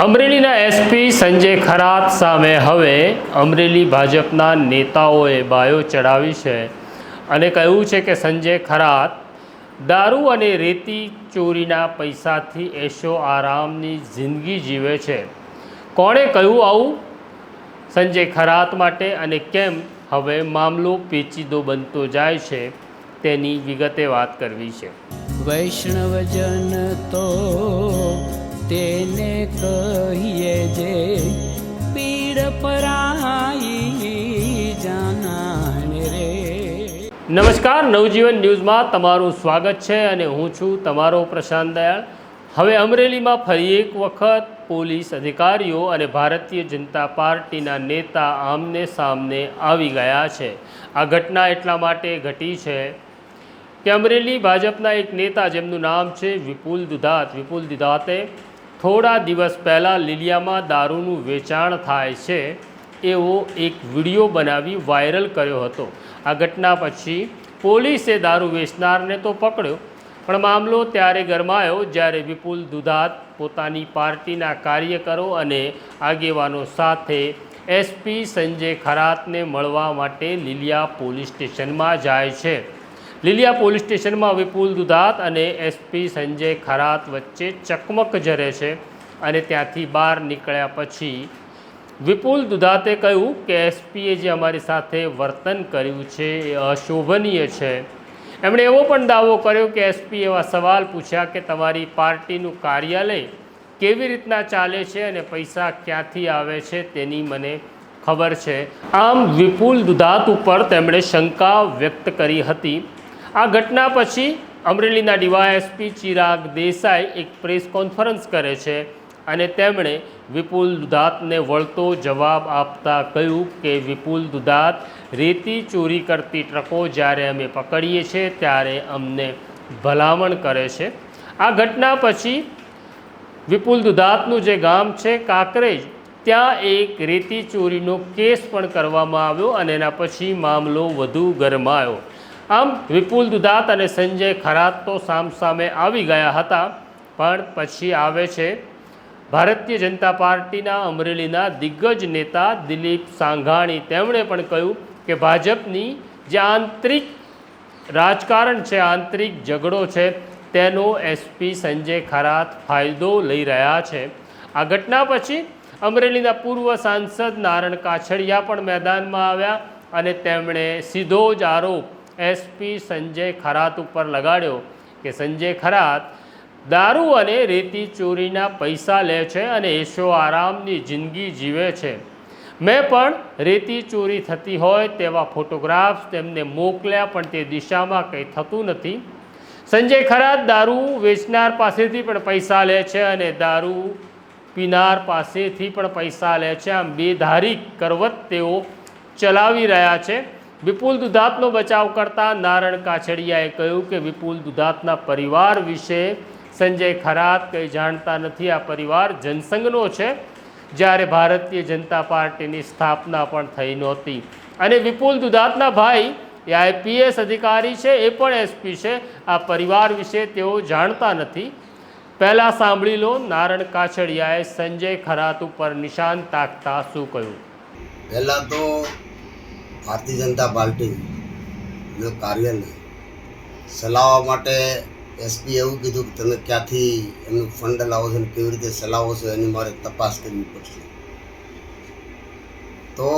અમરેલીના એસપી સંજય ખરાત સામે હવે અમરેલી ભાજપના નેતાઓએ બાયો ચડાવી છે અને કહ્યું છે કે સંજય ખરાત દારૂ અને રેતી ચોરીના પૈસાથી એશો આરામની જિંદગી જીવે છે. કોણે કહ્યું આવું? સંજય ખરાત માટે અને કેમ હવે મામલો પેચીદો બનતો જાય છે તેની વિગતે વાત કરવી છે. વૈષ્ણવજન તો તેને કહીએ જે પીડ પરાઈ જાનાને રે. નમસ્કાર, નવજીવન ન્યૂઝમાં તમારું સ્વાગત છે અને હું છું તમારો પ્રશાંત દયાળ. હવે અમરેલીમાં ફરી એક વખત પોલીસ અધિકારીઓ અને ભારતીય જનતા પાર્ટીના નેતા આમને સામને આવી ગયા છે. આ ઘટના એટલા માટે ઘટી છે કે અમરેલી ભાજપના એક નેતા, જેમનું નામ છે વિપુલ દુધાત. વિપુલ દુધાતે થોડા દિવસ પહેલાં લીલિયામાં દારૂનું વેચાણ થાય છે, એવો એક વીડિયો બનાવી વાયરલ કર્યો હતો. આ ઘટના પછી પોલીસે દારૂ વેચનારને તો પકડ્યો, પણ મામલો ત્યારે ગરમાયો જ્યારે વિપુલ દુધાત પોતાની પાર્ટીના કાર્યકરો અને આગેવાનો સાથે એસપી સંજય ખરાતને મળવા માટે લીલિયા પોલીસ સ્ટેશનમાં જાય છે. લીલિયા પોલીસ સ્ટેશનમાં વિપુલ દુધાત અને એસપી સંજય ખરાત વચ્ચે ચકમક જરે છે અને ત્યાંથી બહાર નીકળ્યા પછી વિપુલ દુધાતે કહ્યું કે એસપીએ જે અમારી સાથે વર્તન કર્યું છે એ અશોભનીય છે. એમણે એવો પણ દાવો કર્યો કે એસપી એવા સવાલ પૂછ્યા કે તમારી પાર્ટીનું કાર્યાલય કેવી રીતના ચાલે છે અને પૈસા ક્યાંથી આવે છે તેની મને ખબર છે. આમ વિપુલ દુધાત ઉપર તેમણે શંકા વ્યક્ત કરી હતી. આ ઘટના પછી અમરેલીના ડીવાયએસપી ચિરાગ દેસાઈ એક પ્રેસ કોન્ફરન્સ કરે છે અને તેમણે વિપુલ દુધાતને વળતો જવાબ આપતા કહ્યું કે વિપુલ દુધાત રેતી ચોરી કરતી ટ્રકો જ્યારે અમે પકડીએ છીએ ત્યારે અમને ભલામણ કરે છે. આ ઘટના પછી વિપુલ દુધાતનું જે ગામ છે કાંકરેજ, ત્યાં એક રેતી ચોરીનો કેસ પણ કરવામાં આવ્યો અને એના પછી મામલો વધુ ગરમાયો. આમ વિપુલ દુધાત અને સંજય ખરાત તો સામસામે આવી ગયા હતા, પણ પછી આવે છે. ભારતીય જનતા પાર્ટીના અમરેલીના દિગ્ગજ નેતા દિલીપ સાંઘાણી તેમણે પણ કહ્યું કે ભાજપની જે આંતરિક રાજકારણ છે, આંતરિક ઝઘડો છે, તેનો એસપી સંજય ખરાત ફાયદો લઈ રહ્યા છે. આ ઘટના પછી અમરેલીના પૂર્વ સાંસદ નારણ કાછડિયા પણ મેદાનમાં આવ્યા અને તેમણે સીધો જ આરોપ એસપી સંજય ખરાત ઉપર લગાડ્યો કે સંજય ખરાત દારૂ અને રેતી ચોરીના પૈસા લે છે અને એશો આરામની જિંદગી જીવે છે. મેં પણ રેતી ચોરી થતી હોય તેવા ફોટોગ્રાફ્સ તેમને મોકલ્યા પણ તે દિશામાં કંઈ થતું નથી. સંજય ખરાત દારૂ વેચનાર પાસેથી પણ પૈસા લે છે અને દારૂ પીનાર પાસેથી પણ પૈસા લે છે. આમ બેધારી કરવત તેઓ ચલાવી રહ્યા છે. વિપુલ દુધાતનો બચાવ કરતા નારણ કાછડિયાએ કહ્યું કે વિપુલ દુધાતના પરિવાર વિશે સંજય ખરાત કંઈ જાણતા નથી. આ પરિવાર જનસંઘનો છે. જ્યારે ભારતીય જનતા પાર્ટીની સ્થાપના પણ થઈ નહોતી. અને વિપુલ દુધાતના ભાઈ એ આઈપીએસ અધિકારી છે, એ પણ એસપી છે. આ પરિવાર વિશે તેઓ જાણતા નથી. પહેલાં સાંભળી લો નારણ કાછડિયાએ સંજય ખરાત ઉપર નિશાન તાકતા શું કહ્યું? પહેલાં તો ભારતીય જનતા પાર્ટીનું કાર્યને ચલાવવા માટે એસપી એવું કીધું કે તમે ક્યાંથી એમનું ફંડ લાવો છો અને કેવી રીતે ચલાવો છો એની મારે તપાસ કરવી પડશે. તો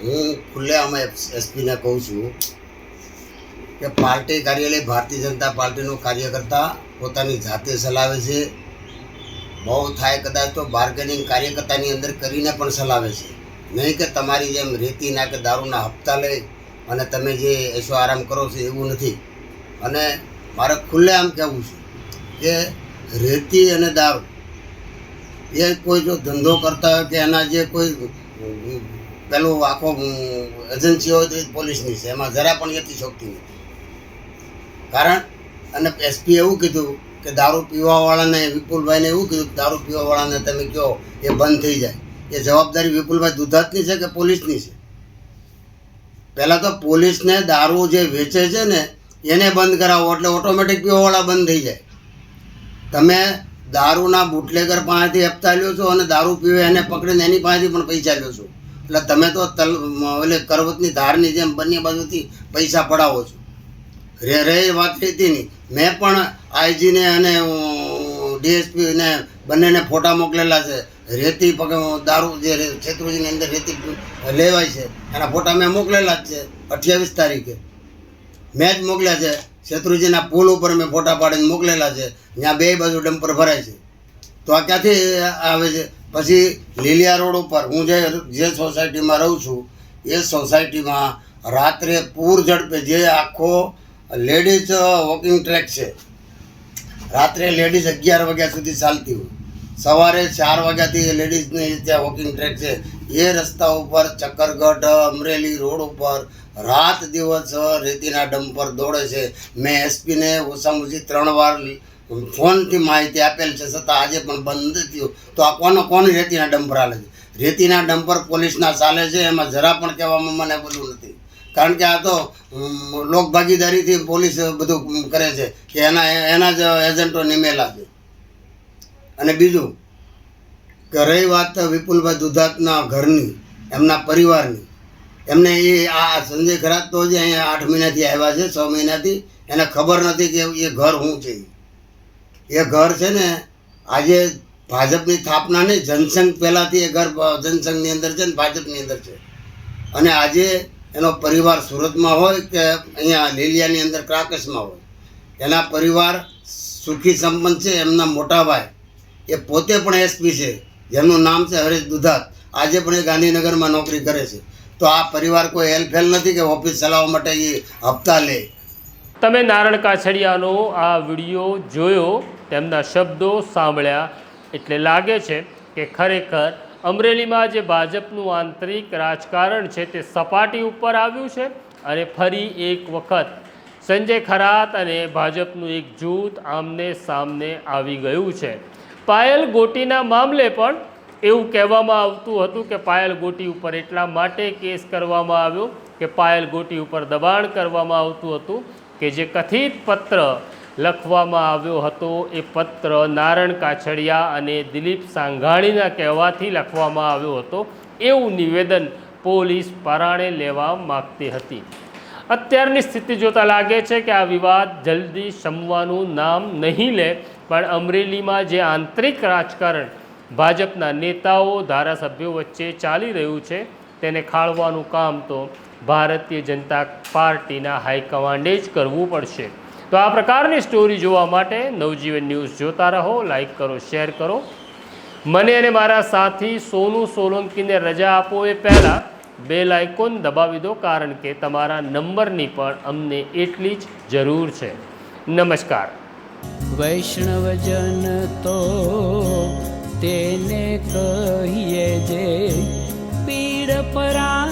હું ખુલ્લેઆમ એસપીને કહું છું કે પાર્ટી કાર્યાલય ભારતીય જનતા પાર્ટીનું કાર્યકર્તા પોતાની જાતે ચલાવે છે. બહુ થાય કદાચ તો બાર્ગેનિંગ કાર્યકર્તાની અંદર કરીને પણ ચલાવે છે. નહીં કે તમારી જેમ રેતી ના કે દારૂના હપ્તા લઈ અને તમે જે એશો આરામ કરો છો એવું નથી. અને મારે ખુલ્લે આમ કહેવું છે કે રેતી અને દારૂ એ કોઈ જો ધંધો કરતા હોય કે એના જે કોઈ પેલું આખો એજન્સી હોય તો એ પોલીસની છે. એમાં જરા પણ એથી શોખતી નથી. કારણ અને એસપી એવું કીધું કે દારૂ પીવાવાળાને વિપુલભાઈને એવું કીધું કે દારૂ પીવાવાળાને તમે કહો એ બંધ થઈ જાય. એ જવાબદારી વિપુલભાઈ દુધાતની છે કે પોલીસની છે? પહેલાં તો પોલીસને દારૂ જે વેચે છે ને, એને બંધ કરાવો, એટલે ઓટોમેટિક પીવાવાળા બંધ થઈ જાય. તમે દારૂના બુટલેગર પાસેથી હપ્તા લ્યો છો અને દારૂ પીવે એને પકડીને એની પાસેથી પણ પૈસા લ્યો છો. એટલે તમે તો તલ એટલે કરવતની ધારની જેમ બંને બાજુથી પૈસા પડાવો છો. રે રે વાત રીતિની મેં પણ આઈજીને અને ડીએસપીને બંનેને ફોટા મોકલેલા છે. રેતી દારૂ જે રે- અંદર રેતી લેવાય છે, એના ફોટા મેં મોકલેલા જ છે અઠ્યાવીસ તારીખે. મેં જ મોકલ્યા છે. શેત્રુજીના પુલ ઉપર મેં ફોટા પાડીને મોકલેલા છે. ત્યાં બે બાજુ ડમ્પર ભરાય છે. તો આ ક્યાંથી આવે છે? પછી લીલિયા રોડ ઉપર હું જે જે સોસાયટીમાં રહું છું, એ સોસાયટીમાં રાત્રે પૂર ઝડપે જે આખો લેડીઝ વોકિંગ ટ્રેક છે. રાત્રે લેડીઝ અગિયાર વાગ્યા સુધી ચાલતી હોય. સવારે ચાર વાગ્યાથી લેડીઝની ત્યાં વોકિંગ ટ્રેક છે. એ રસ્તા ઉપર ચક્કરગઢ, અમરેલી રોડ ઉપર રાત દિવસ રેતીના ડમ્પર દોડે છે. મેં એસપીને ઓછામાં ઓછી ત્રણ વાર ફોનથી માહિતી આપેલ છે. છતાં આજે પણ બંધ નથી થયું. તો આ કોનો કોણ રેતીના ડમ્પર હાલે છે? રેતીના ડમ્પર પોલીસના ચાલે છે? એમાં જરા પણ કહેવામાં મને બોલું નથી. કારણ કે આ તો લોક ભાગીદારીથી પોલીસ બધું કરે છે કે એના એના જ એજન્ટો નિમેલા છે અને બીજું, કે રહી વાત વિપુલભાઈ દુધાતના ઘરની, એમના પરિવારની. એમને એ, આ સંજય ખરાત તો જે અહીંયા આઠ મહિનાથી આવ્યા છે, છ મહિનાથી. એને ખબર નથી કે એ ઘર શું છે. એ ઘર છે ને, આજે ભાજપની સ્થાપના નહીં, જનસંઘ પહેલાંથી એ ઘર, જનસંઘની અંદર છે ને, ભાજપની અંદર છે. અને આજે એનો પરિવાર સુરતમાં હોય કે અહીંયા લીલિયાની અંદર ક્રાકસમાં હોય, એના પરિવાર સુખી સંપન્ન છે, એમના મોટા ભાઈ. એ પોતે પણ એસપી છે જેમનું નામ છે હરેશ દુધાત. આજે પણ એ ગાંધીનગરમાં નોકરી કરે છે. તો આ પરિવાર કોઈ હેલફેલ નથી કે ઓફિસ ચલાવવા માટે એ હપ્તા લે. તમે નારણ કાછડિયાનો આ વીડિયો જોયો, તેમના શબ્દો સાંભળ્યા. એટલે લાગે છે કે ખરેખર અમરેલીમાં જે ભાજપનું આંતરિક રાજકારણ છે તે સપાટી ઉપર આવ્યું છે અને ફરી એક વખત સંજય ખરાત અને ભાજપનું એક જૂથ આમને સામને આવી ગયું છે. પાયલ ગોટીના મામલે પણ એવું કહેવામાં આવતું હતું કે પાયલ ગોટી ઉપર એટલા માટે કેસ કરવામાં આવ્યો કે પાયલ ગોટી ઉપર દબાણ કરવામાં આવતું હતું કે જે કથિત પત્ર લખવામાં આવ્યો હતો. એ પત્ર નારણ કાછડિયા અને દિલીપ સાંઘાણીના કહેવાથી લખવામાં આવ્યો હતો. એવું નિવેદન પોલીસ પરાણે લેવા માગતી હતી. અત્યારની સ્થિતિ જોતાં લાગે છે કે આ વિવાદ જલ્દી શમવાનું નામ નહીં લે, પણ અમરેલીમાં જે આંતરિક રાજકારણ ભાજપના નેતાઓ, ધારાસભ્યો વચ્ચે ચાલી રહ્યું છે, તેને ખાળવાનું કામ તો ભારતીય જનતા પાર્ટીના હાઈકમાન્ડે જ કરવું પડશે. તો આ પ્રકારની સ્ટોરી જોવા માટે નવજીવન ન્યૂઝ જોતા રહો લાઈક કરો શેર કરો. મને અને મારા સાથી સોનુ સોલંકીને રજા આપો એ પહેલાં બેલ આઇકોન દબાવી દો, કારણ કે તમારા નંબરની પણ અમને એટલી જ જરૂર છે. નમસ્કાર. વૈષ્ણવજન તો તેને કહીએ જે પીડ પરા